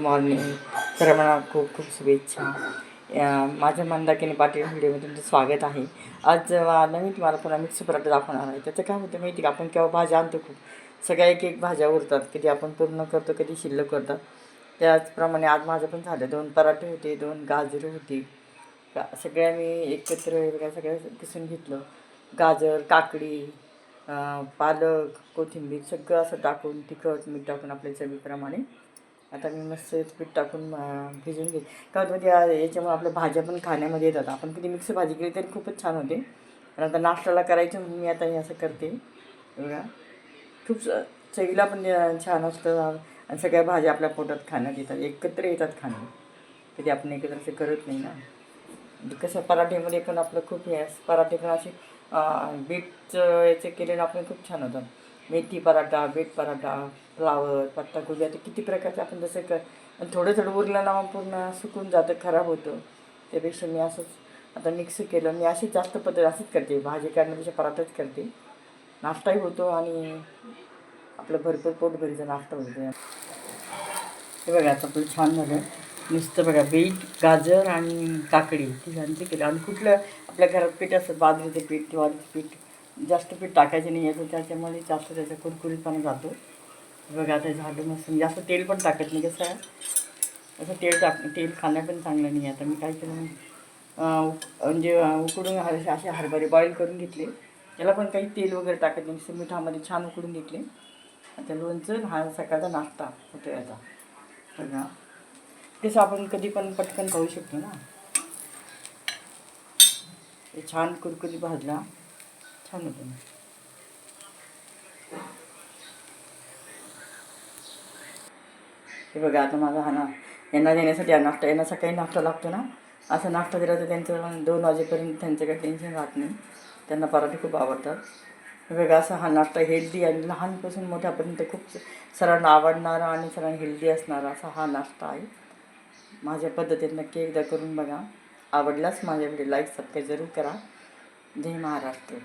Morning सर्वांना खूप खूप शुभेच्छा. माझ्या मंदाकिनी पाटील व्हिडिओमध्ये तुमचं स्वागत आहे. आज जेव्हा नवीन तुम्हाला पुन्हा मिक्स पराठा दाखवणार आहे त्याचं काय होतं माहिती का? आपण केव्हा भाज्या आणतो खूप सगळ्या एक एक भाज्या उरतात कधी आपण पूर्ण करतो कधी शिल्लक करतात. त्याचप्रमाणे आज माझं पण झालं दोन पराठे होते दोन गाजरं होती. का- सगळ्या मी एकत्र वगैरे सगळ्या किसून घेतलं. गाजर काकडी पालक कोथिंबीर सगळं असं टाकून तिखट मीठ टाकून आपल्या चवीप्रमाणे आता मी मस्त पीठ टाकून भिजून घेईन का होतं म्हणजे याच्यामुळे आपल्या भाज्या पण खाण्यामध्ये येतात. आपण कधी मिक्स भाजी केली तरी खूपच छान होते. पण आता नाश्त्याला करायचं म्हणून मी आता हे असं करते. बघा. खूप स- चवीला पण छान असतं. आणि सगळ्या भाज्या आपल्या पोटात खाण्यात येतात. एकत्र येतात खाणं. कधी आपण एकत्र असं करत नाही ना. म्हणजे कसं पराठेमध्ये पण आपलं खूप हे पराठे पण असे बीटचं याचे केलेलं आपण खूप छान होतं मेथी पराठा बीट पराठा फ्लावर पत्ताकोबी आता किती प्रकारचे आपण जसं क आणि थोडं थोडं उरलं ना मग पूर्ण सुकून जातं खराब होतं. त्यापेक्षा मी असंच आता मिक्स केलं. मी अशीच जास्त पद्धत अशीच करते. भाजी काढण्यापेक्षा पराठाच करते. नाश्ताही होतो आणि आपलं भरपूर पोटभरीचा नाश्ता होतो हे बघा आता आपलं छान झालं. नुसतं बघा बीट गाजर आणि काकडी तिघांचे केलं. आणि कुठलं आपल्या घरात पीठ असतं बाजरीचं पीठ किंवा पीठ. जास्त पीठ टाकायचं नाही याचं त्याच्यामुळे जास्त त्याचा कुरकुरीतपणा जातो. बघा आता झालं मस्त जास्त तेल पण टाकत नाही कसं आहे असं तेल टाक तेल खाणं पण चांगलं नाही आता मी काय केलं उक- म्हणजे उकडून हर असे हरभरे बॉईल करून घेतले. त्याला पण काही तेल वगैरे टाकत नाही. नुसतं मिठामध्ये छान उकडून घेतले. आता लोणचं हा सकाळचा नाश्ता होतो याचा बघा. तसं आपण कधी पण पटकन खाऊ शकतो ना. ते छान कुरकुरी भाजला. छान होतं हे बघा आता माझा हा ना यांना देण्यासाठी हा नाश्ता यांना सकाळी नाश्ता लागतो ना असा नाश्ता दिला तर त्यांचं दोन वाजेपर्यंत त्यांचं काही टेन्शन राहत नाही त्यांना पराठे खूप आवडतात हे बघा असा हा नाश्ता हेल्दी आणि लहानपासून मोठ्यापर्यंत खूप सर्वांना आवडणारा आणि सर्वांना हेल्दी असणारा असा हा नाश्ता आहे माझ्या पद्धतीत नक्की एकदा करून बघा आवडल्यास माझ्या व्हिडिओ लाईक सबस्क्राईब जरूर करा जय महाराष्ट्र